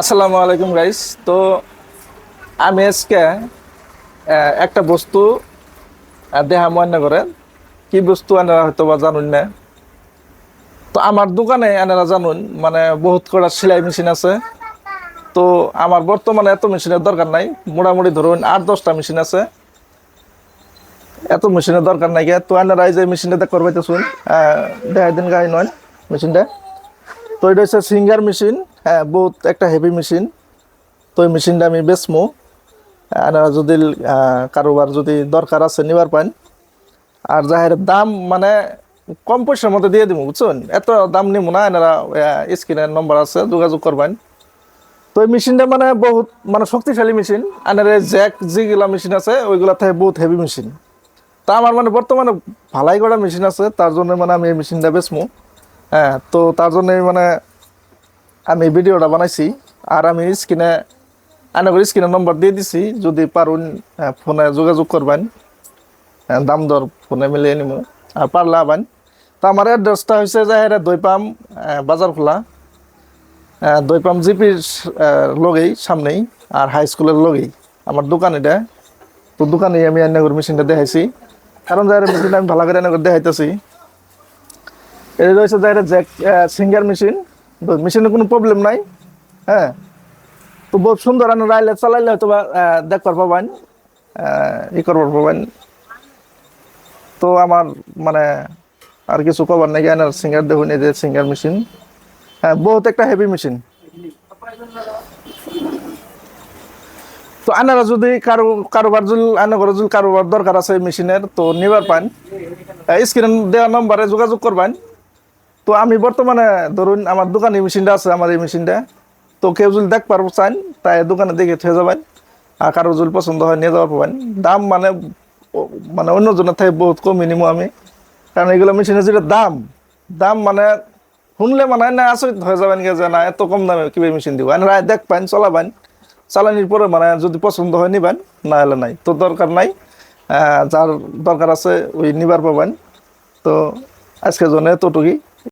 আসসালামু আলাইকুম গাইস তো আমি আজকে একটা বস্তু দেহা মনে করেন কি বস্তু এনারা হয়তো বা জানুন না। তো আমার দোকানে এনারা জানুন মানে বহুত কটা সেলাই মেশিন আছে। তো আমার বর্তমানে এত মেশিনের দরকার নাই। মোটামুটি ধরুন আট দশটা মেশিন আছে। এত মেশিনের দরকার নাই। তো এনারা এই যে মেশিনটা করবাইতে শুন দেখাই দিন গাই নয় মেশিনটা। তো এটা হচ্ছে সিঙ্গার মেশিন। হ্যাঁ বহুত একটা হেভি মেশিন তো এই মেশিনটা আমি বেচমু। আপনারা যদি কারোবার যদি দরকার আছে নিবার পান আর যাহের দাম মানে কম পয়সার মধ্যে দিয়ে দিব বুঝছেন? এত দাম নিব না, এনারা স্ক্রিনের নম্বর আছে, যোগাযোগ করবেন। তো এই মেশিনটা মানে বহুত মানে শক্তিশালী মেশিন আনারে জ্যাক যেগুলা মেশিন আছে, ওইগুলা থেকে বহুত হেভি মেশিন তা আমার মানে বর্তমানে ভালাই করা মেশিন আছে, তার জন্য মানে আমি এই মেশিনটা বেচমু। হ্যাঁ তো তার জন্য মানে আমি ভিডিওটা বানাইছি আর আমি স্ক্রিনে আনাগর স্ক্রিনের নম্বর দিয়ে দিছি যদি পারুন হ্যাঁ, ফোনে যোগাযোগ করবেন। হ্যাঁ, দাম দর ফোনে মিলিয়ে নিব আর পারলে আবান। তো আমার অ্যাড্রেসটা হয়েছে যে এটা দইপাম বাজার খোলা দইপাম জিপির লগেই সামনেই আর হাই স্কুলের লগেই। আমার দোকান এটা। তো দোকানে আমি রান্নাঘর মেশিনটা দেখাইছি। কারণ যাই মেশিনটা আমি ভালো করে রান্নাঘর দেখাইতেছি। এটা রয়েছে যাই জ্যাক সিঙ্গার মেশিন মেশিনের কোনো প্রবলেম নাই হ্যাঁ? তো বহুত সুন্দর আনো রাইলে চালাইলে হয়তো বা দেখবার পাবেন ই করবার পাবেন। তো আমার মানে আর কিছু কবার নাকি আনার সিঙ্গার দেখুন, এই যে সিঙ্গার মেশিন হ্যাঁ বহুত একটা হেভি মেশিন তো আনারা যদি কারও, কারোবার যদি আনার যদি কারোবার দরকার আছে মেশিনের তো নিবার পান। স্ক্রিন দেওয়া নম্বরে যোগাযোগ করবেন। তো আমি বর্তমানে ধরুন আমার দোকানে মেশিনটা আছে, আমার এই মেশিনটা। তো কেউ যদি দেখ পারব চান, তাই দোকানে দেখে থয়ে যাবেন। আর কারও যদি পছন্দ হয়, নিয়ে যাওয়ার পাবেন। দাম মানে মানে অন্যজনের থেকে বহুত কমই নিবো আমি। কারণ এগুলো মেশিনের যেটা দাম দাম মানে শুনলে মানে না, আচরিত হয়ে যাবেন কি যে, না, এত কম দামে কীভাবে মেশিন দিব? এনে রায় দেখ পান চলাবেন। চালানির পরে মানে যদি পছন্দ হয় নিবেন, না হলে নাই। তো দরকার নাই। যার দরকার আছে, ওই নিবার পাবেন। তো আজকের জন্য এতটুকুই।